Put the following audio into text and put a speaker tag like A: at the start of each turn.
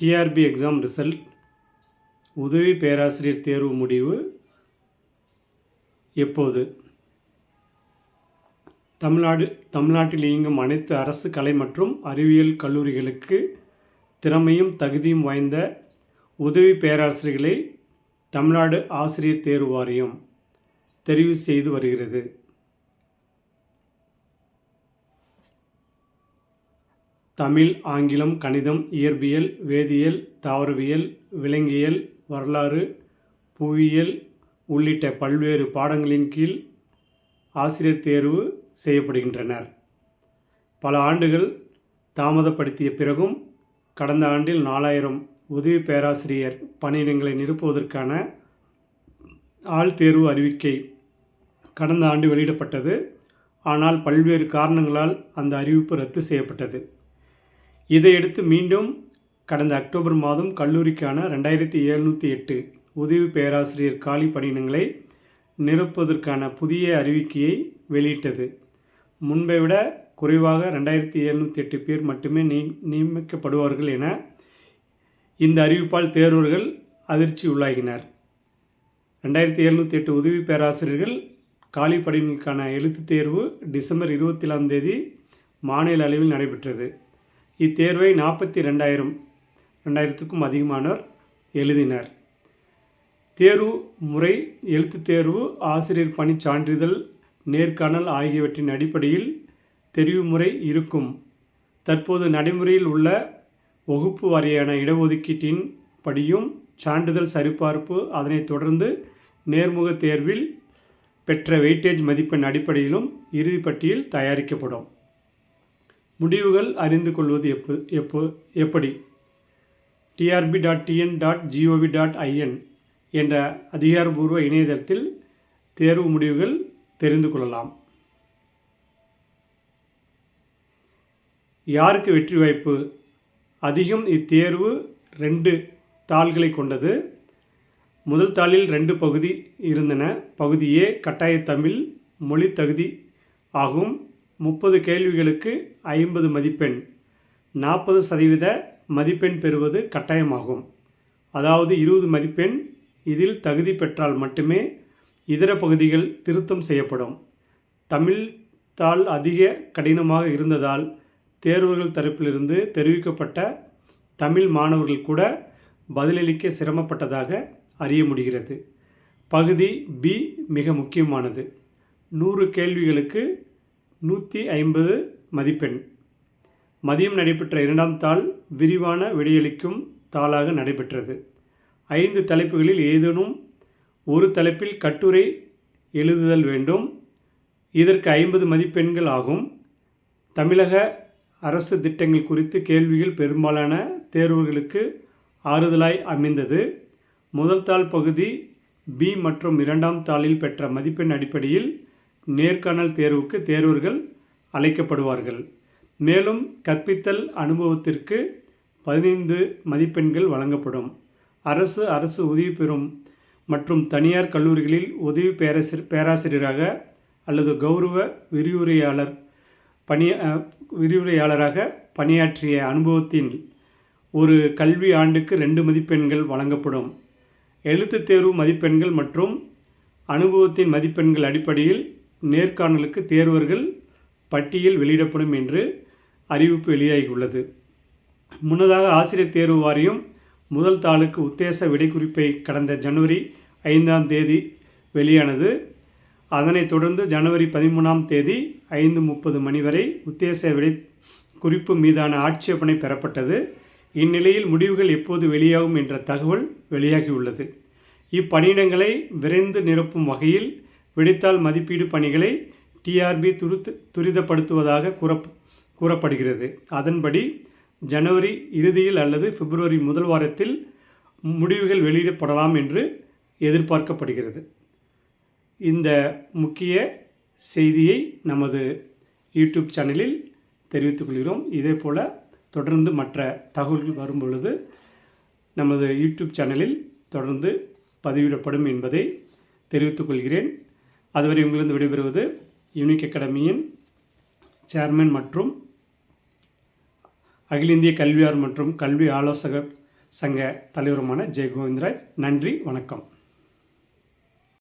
A: TRP exam result உதவி பேராசிரியர் தேர்வு முடிவு எப்போது? தமிழ்நாடு தமிழ்நாட்டில் இயங்கும் அனைத்து அரசு கலை மற்றும் அறிவியல் கல்லூரிகளுக்கு திறமையும் தகுதியும் வாய்ந்த உதவி பேராசிரியர்களை தமிழ்நாடு ஆசிரியர் தேர்வு வாரியம் தெரிவு செய்து வருகிறது. தமிழ் ஆங்கிலம் கணிதம் இயற்பியல் வேதியியல் தாவரவியல் விலங்கியல் வரலாறு புவியியல் உள்ளிட்ட பல்வேறு பாடங்களின் கீழ் ஆசிரியர் தேர்வு செய்யப்படுகின்றனர். பல ஆண்டுகள் தாமதப்படுத்திய பிறகும் கடந்த ஆண்டில் நாலாயிரம் உதவி பேராசிரியர் பணியிடங்களை நிரப்புவதற்கான ஆள் தேர்வு அறிவிக்கை கடந்த ஆண்டு வெளியிடப்பட்டது. ஆனால் பல்வேறு காரணங்களால் அந்த அறிவிப்பு ரத்து செய்யப்பட்டது. இதையடுத்து மீண்டும் கடந்த அக்டோபர் மாதம் கல்லூரிக்கான ரெண்டாயிரத்தி எழுநூற்றி எட்டு உதவி பேராசிரியர் காலி பணியிடங்களை நிரப்புவதற்கான புதிய அறிவிக்கையை வெளியிட்டது. முன்பை விட குறைவாக ரெண்டாயிரத்தி எழுநூற்றி எட்டு பேர் மட்டுமே நீ நியமிக்கப்படுவார்கள் என இந்த அறிவிப்பால் தேர்வர்கள் அதிர்ச்சி உள்ளாகினர். ரெண்டாயிரத்தி எழுநூற்றி எட்டு உதவி பேராசிரியர்கள் காலி பணிகளுக்கான எழுத்துத் தேர்வு டிசம்பர் இருபத்தி ஏழாம் தேதி மாநில அளவில் நடைபெற்றது. இத்தேர்வை நாற்பத்தி ரெண்டாயிரம் ரெண்டாயிரத்துக்கும் அதிகமானோர் எழுதினர். தேர்வு முறை எழுத்து தேர்வு ஆசிரியர் பணி சான்றிதழ் நேர்காணல் ஆகியவற்றின் அடிப்படையில் தெரிவு முறை இருக்கும். தற்போது நடைமுறையில் உள்ள வகுப்பு வாரியான இடஒதுக்கீட்டின் படியும் சான்றிதழ் சரிபார்ப்பு அதனைத் தொடர்ந்து நேர்முக தேர்வில் பெற்ற வெயிட்டேஜ் மதிப்பெண் அடிப்படையிலும் இறுதிப்பட்டியல் தயாரிக்கப்படும். முடிவுகள் அறிந்து கொள்வது எப்போ எப்போ எப்படி? TRB dot TN dot gov dot in என்ற அதிகாரபூர்வ இணையதளத்தில் தேர்வு முடிவுகள் தெரிந்து கொள்ளலாம். யாருக்கு வெற்றி வாய்ப்பு? அதிகம் இத்தேர்வு ரெண்டு தாள்களை கொண்டது. முதல் தாளில் ரெண்டு பகுதி இருந்தன. பகுதி ஏ கட்டாய தமிழ் மொழி தகுதி ஆகும். முப்பது கேள்விகளுக்கு ஐம்பது மதிப்பெண். நாற்பது சதவீத மதிப்பெண் பெறுவது கட்டாயமாகும். அதாவது இருபது மதிப்பெண் இதில் தகுதி பெற்றால் மட்டுமே இதர பகுதிகள் திருத்தம் செய்யப்படும். தமிழ் தாள் அதிக கடினமாக இருந்ததால் தேர்வுகள் தரப்பிலிருந்து தெரிவிக்கப்பட்ட தமிழ் மாணவர்கள் கூட பதிலளிக்க சிரமப்பட்டதாக அறிய முடிகிறது. பகுதி பி மிக முக்கியமானது. நூறு கேள்விகளுக்கு நூற்றி ஐம்பது மதிப்பெண். மதியம் நடைபெற்ற இரண்டாம் தாள் விரிவான விடையளிக்கும் தாளாக நடைபெற்றது. ஐந்து தலைப்புகளில் ஏதேனும் ஒரு தலைப்பில் கட்டுரை எழுதுதல் வேண்டும். இதற்கு ஐம்பது மதிப்பெண்கள் ஆகும். தமிழக அரசு திட்டங்கள் குறித்து கேள்விகள் பெரும்பாலான தேர்வுகளுக்கு ஆறுதலாய் அமைந்தது. முதல் தாள் பகுதி பி மற்றும் இரண்டாம் தாளில் பெற்ற மதிப்பெண் அடிப்படையில் நேர்காணல் தேர்வுக்கு தேர்வர்கள் அழைக்கப்படுவார்கள். மேலும் கற்பித்தல் அனுபவத்திற்கு பதினைந்து மதிப்பெண்கள் வழங்கப்படும். அரசு அரசு உதவி பெறும் மற்றும் தனியார் கல்லூரிகளில் உதவி பேராசிரி பேராசிரியராக அல்லது கௌரவ விரிவுரையாளர் பணி விரிவுரையாளராக பணியாற்றிய அனுபவத்தின் ஒரு கல்வி ஆண்டுக்கு ரெண்டு மதிப்பெண்கள் வழங்கப்படும். எழுத்துத் தேர்வு மதிப்பெண்கள் மற்றும் அனுபவத்தின் மதிப்பெண்கள் அடிப்படையில் நேர்காணலுக்கு தேர்வர்கள் பட்டியல் வெளியிடப்படும் என்று அறிவிப்பு வெளியாகியுள்ளது. முன்னதாக ஆசிரியர் தேர்வு வாரியம் முதல் தாளுக்கு உத்தேச விடைக்குறிப்பை கடந்த ஜனவரி ஐந்தாம் தேதி வெளியானது. அதனைத் தொடர்ந்து ஜனவரி பதிமூணாம் தேதி ஐந்து முப்பது மணி வரை உத்தேச விடை குறிப்பு மீதான ஆட்சேபனை பெறப்பட்டது. இந்நிலையில் முடிவுகள் எப்போது வெளியாகும் என்ற தகவல் வெளியாகியுள்ளது. இப்பணியிடங்களை விரைந்து நிரப்பும் வகையில் விடைத்தாள் மதிப்பீடு பணிகளை டிஆர்பி துரித்து துரிதப்படுத்துவதாக கூற கூறப்படுகிறது. அதன்படி ஜனவரி இறுதியில் அல்லது பிப்ரவரி முதல் வாரத்தில் முடிவுகள் வெளியிடப்படலாம் என்று எதிர்பார்க்கப்படுகிறது. இந்த முக்கிய செய்தியை நமது யூடியூப் சேனலில் தெரிவித்துக் கொள்கிறோம். இதே போல் தொடர்ந்து மற்ற தகவல்கள் வரும் பொழுது நமது யூடியூப் சேனலில் தொடர்ந்து பதிவிடப்படும் என்பதை தெரிவித்துக் கொள்கிறேன். அதுவரை உங்களிருந்து விடைபெறுவது யூனிக் அகாடமியின் சேர்மன் மற்றும் அகில இந்திய கல்வியார் மற்றும் கல்வி ஆலோசகர் சங்க தலைவருமான ஜெய் கோவிந்தராஜ் நன்றி வணக்கம்.